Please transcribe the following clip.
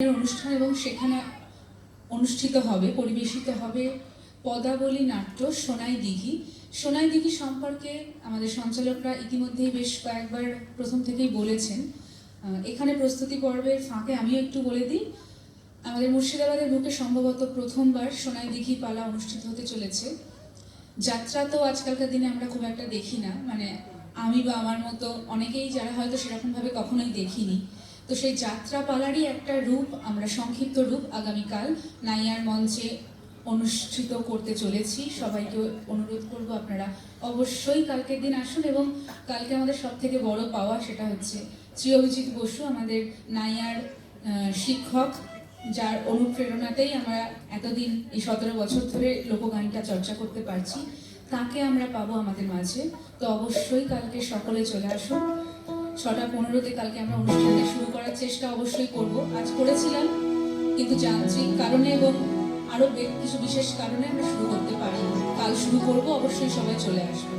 অনুষ্ঠান এবং সেখানে অনুষ্ঠিত হবে, পরিবেশিত হবে পদাবলী নাট্য সোনাই দিঘি। সোনাই দিঘি সম্পর্কে আমাদের সঞ্চালকরা ইতিমধ্যেই বেশ কয়েকবার প্রথম থেকেই বলেছেন। এখানে প্রস্তুতি পর্বের ফাঁকে আমিও একটু বলে দিই, আমাদের মুর্শিদাবাদের বুকে সম্ভবত প্রথমবার সোনাই দিঘি পালা অনুষ্ঠিত হতে চলেছে। যাত্রা তো আজকালকার দিনে আমরা খুব একটা দেখি না মানে আমি বা আমার মতো অনেকেই যারা হয়তো সেরকমভাবে কখনোই দেখিনি। তো সেই যাত্রা পালারই একটা রূপ, আমরা সংক্ষিপ্ত রূপ আগামীকাল নাইয়ার মঞ্চে অনুষ্ঠিত করতে চলেছি। সবাইকে অনুরোধ করব আপনারা অবশ্যই কালকের দিন আসুন এবং কালকে আমাদের সব থেকে বড় পাওয়া সেটা হচ্ছে শ্রী অভিজিৎ বসু, আমাদের নাইয়ার শিক্ষক, যার অনুপ্রেরণাতেই আমরা এতদিন এই সতেরো বছর ধরে লোকগানটা চর্চা করতে পারছি। তাকে আমরা পাবো আমাদের মাঝে। তো অবশ্যই কালকে সকলে চলে আসুন। ছটা পনেরোতে কালকে আমরা অনুষ্ঠানটা শুরু করার চেষ্টা অবশ্যই করব। আজ করেছিলাম, কিন্তু যান্ত্রিক কারণে এবং আরও কিছু বিশেষ কারণে আমরা শুরু করতে পারি কাল শুরু করব, অবশ্যই সবাই চলে আসবে।